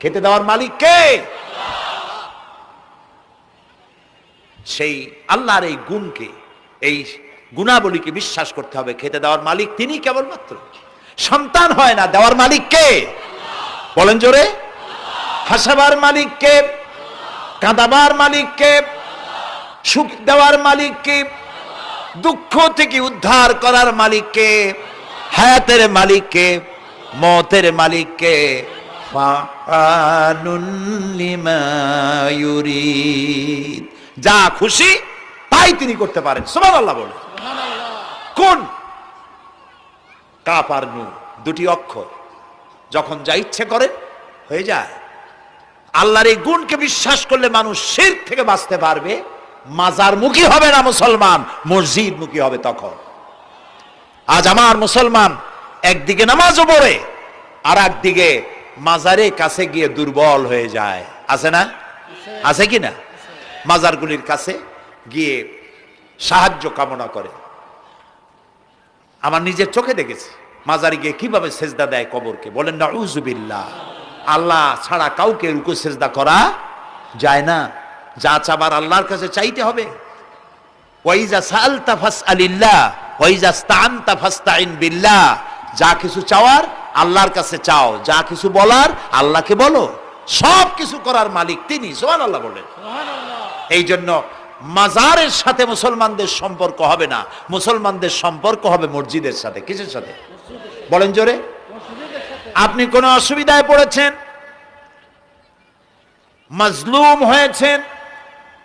খেতে দেওয়ার মালিক কে? সেই আল্লাহর এই গুণকে, এই গুণাবলীকে বিশ্বাস করতে হবে। খেতে দেওয়ার মালিক তিনি কেবলমাত্র। সন্তান হয় না, দেওয়ার মালিক কে? বলেন জোরে। হাসাবার মালিক কে? কাঁদাবার মালিক কে? সুখ দেওয়ার মালিক কে? দুঃখ থেকে উদ্ধার করার মালিককে হায়াতের মালিককে মতের মালিককে যা খুশি তাই তিনি করতে পারেন। সোমান আল্লাহ বলে কোন? কাপ আর নুন দুটি অক্ষর। যখন যা ইচ্ছে করে হয়ে যায়। আল্লাহর এই গুণকে বিশ্বাস করলে মানুষ শির থেকে বাঁচতে পারবে। মাজার মুখী হবে না মুসলমান মসজিদ মুখী হবে তখন। আজ আমার মুসলমান একদিকে নামাজও পড়ে, আর একদিকে মাজারে কাছে গিয়ে দুর্বল হয়ে যায়। আছে না? আছে কি না? মাজারগুলির কাছে গিয়ে সাহায্য কামনা করে। আমার নিজের চোখে দেখেছি, মাজারে গিয়ে কীভাবে সেজদা দেয় কবরকে। বলেন না উজুবিল্লাহ আল্লাহ ছাড়া কাউকে রুকু সেজদা করা যায় না। যা চাবার আল্লাহর কাছে চাইতে হবে। ওয়াইজা সালতা স্তানতা ফাস্তাইন বিল্লাহ। যা কিছু চাওয়ার আল্লাহর কাছে চাও যা কিছু বলার আল্লাহকে বলো। সব কিছু করার মালিক তিনি সুবহানাল্লাহ বলেন এই জন্য মাজারের সাথে মুসলমানদের সম্পর্ক হবে না। মুসলমানদের সম্পর্ক হবে মসজিদের সাথে। কিসের সাথে? বলেন জোরে। আপনি কোনো অসুবিধায় পড়েছেন? মাজলুম হয়েছেন?